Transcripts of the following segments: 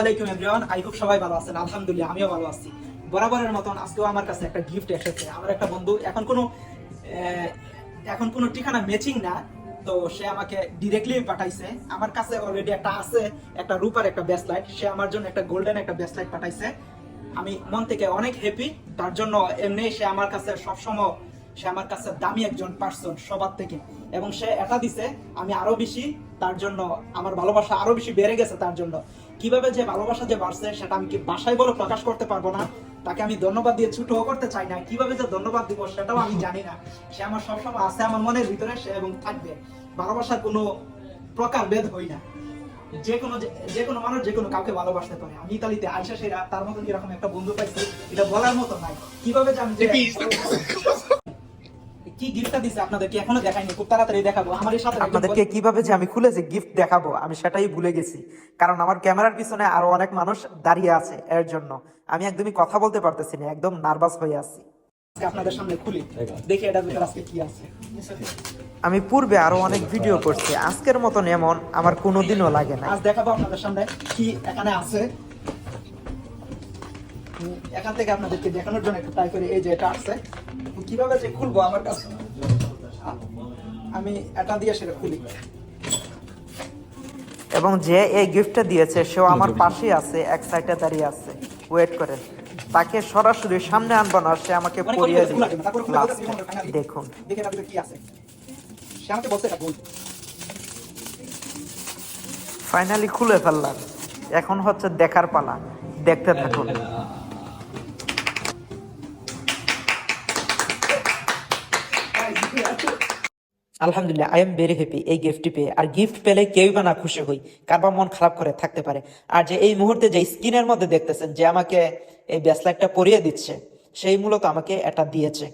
আলাইকুম everyone I সবাই ভালো আছেন। আমিও ভালো আছি। বরাবরের মতন আজকেও আমার কাছে একটা গিফট আমার একটা বন্ধু এখন কোনো এখন কোনো ঠিকানা না, তো সে আমাকে ডিরেক্টলি পাঠাইছে। আমার কাছে অলরেডি একটা আছে, একটা রূপার একটা ব্যাসলাইট সে আমার জন্য একটা গোল্ডেন একটা ব্যাসলাইট পাঠাইছে। আমি মন থেকে অনেক হ্যাপি তার জন্য এমনি সে আমার কাছে সবসময় সে আমার কাছে দামি একজন পার্সন সবার থেকে। এবং সে এটা দিছে, আমি আরও বেশি তার জন্য, আমার ভালোবাসা আরও বেশি বেড়ে গেছে তার জন্য। কীভাবে যে ভালোবাসা যে বাড়ছে, সেটা আমি কি বাসায় বলে প্রকাশ করতে পারব না? তাকে আমি ধন্যবাদ দিয়ে ছুটো করতে চাই না। কীভাবে যে ধন্যবাদ দিব, সেটাও আমি জানি না। সে আমার সবসময় আছে, আমার মনের ভিতরে সে এবং থাকবে। ভালোবাসার কোনো প্রকার ভেদ হই না। যে কোনো যে- কোনো মানুষ যে কোনো কাউকে ভালোবাসতে পারে। আমি ইতালিতে আইসা সেরা, তার মতন এরকম একটা বন্ধু পাইছি, এটা বলার মতো নাই। কীভাবে যে আমি কি গিফটটা দিছে আপনাদেরকে এখনও দেখাইনি খুব তাড়াতাড়ি দেখাবো। আমার সাথে আপনাদেরকে কীভাবে যে আমি খুলে যে গিফট দেখাবো আমি সেটাই ভুলে গেছি। কারণ আমার ক্যামেরার পিছনে আরও অনেক মানুষ দাঁড়িয়ে আছে এর জন্য। আমি একদমই কথা বলতে পারতেছি না একদম নার্ভাস হয়ে আছি। আপনাদের সামনে খুলি দেখি এটা ভিতরে আজকে কি আছে। আমি পূর্বে আরও অনেক ভিডিও করছি আজকের মতন এমন আমার কোনোদিনও লাগে না আজ দেখাবো আপনাদের সামনে কি এখানে আছে। এখান থেকে আপনাদেরকে দেখানোর জন্য একটু ট্রাই করি এই যে এটা আছে। কীভাবে যে খুলবো আমার কাছে? আমি এটা দিয়ে সেটা খুলি। এবং যে এই গিফটটা দিয়েছে সেও আমার পাশেই আছে এক সাইডে দাঁড়িয়ে আছে। ওয়েট করেন। তাকে সরাসরি সামনে আনব না সে আমাকে মানে এ। খালি। দেখুন। ফাইনালি খুলে ফেললাম। এখন হচ্ছে দেখার পালা। দেখতে থাকুন। আলহামদুলিল্লাহ আই এম ভেরি হ্যাপি এই গিফটটি পেয়ে। আর গিফট পেলে কেউই বা না খুশি হই। কার বা মন খারাপ করে থাকতে পারে। আর যে এই মুহূর্তে যে স্ক্রিনের মধ্যে দেখতেছেন, যে আমাকে এই ব্যাসলাইটটা পরিয়ে দিচ্ছে, সেই মূলত আমাকে এটা দিয়েছে।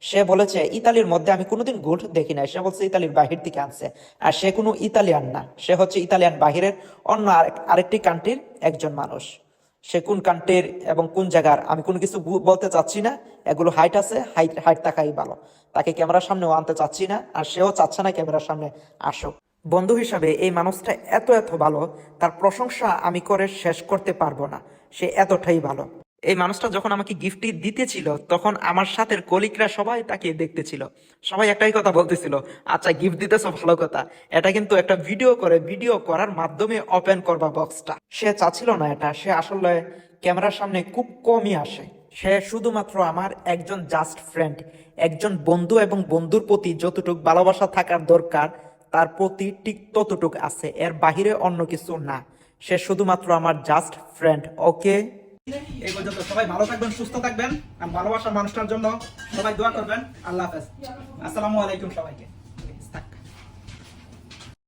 সে বলেছে, ইতালির মধ্যে আমি কোনোদিন গোল্ড দেখি নাই। সে বলছে, ইতালির বাহির থেকে আনছে। আর সে কোনো ইতালিয়ান না। সে হচ্ছে ইতালিয়ান বাহিরের অন্য আরেক- আরেকটি কান্ট্রির একজন মানুষ। সে কোন কান্ট্রির এবং কোন জায়গার, আমি কোনো কিছু বলতে চাচ্ছি না। এগুলো হাইট আছে হাইট হাইট থাকাই ভালো। তাকে ক্যামেরার সামনেও আনতে চাচ্ছি না, আর সেও চাচ্ছে না ক্যামেরার সামনে আসুক। বন্ধু হিসাবে এই মানুষটা এত এত ভালো, তার প্রশংসা আমি করে শেষ করতে পারব না। সে এতটাই ভালো। এই মানুষটা যখন আমাকে গিফটটি দিতেছিল, তখন আমার সাথে কলিকরা সবাই তাকে দেখতেছিল। সবাই একটাই কথা বলতেছিল আচ্ছা গিফট দিতেছো, ভালো কথা। এটা কিন্তু একটা ভিডিও করে ভিডিও করার মাধ্যমে ওপেন করবা বক্সটা সে চাচ্ছিল না এটা, সে আসলে ক্যামেরার সামনে খুব কমই আসে। সে শুধুমাত্র আমার একজন জাস্ট ফ্রেন্ড একজন বন্ধু এবং বন্ধুর প্রতি যতটুক ভালোবাসা থাকার দরকার, তার প্রতি ঠিক ততটুক আছে, এর বাহিরে অন্য কিছু না। সে শুধুমাত্র আমার জাস্ট ফ্রেন্ড ওকে এই পর্যন্ত সবাই ভালো থাকবেন, সুস্থ থাকবেন, আর ভালোবাসার মানুষটার জন্য সবাই দোয়া করবেন। আল্লাহ হাফেজ। আসসালামু আলাইকুম সবাইকে।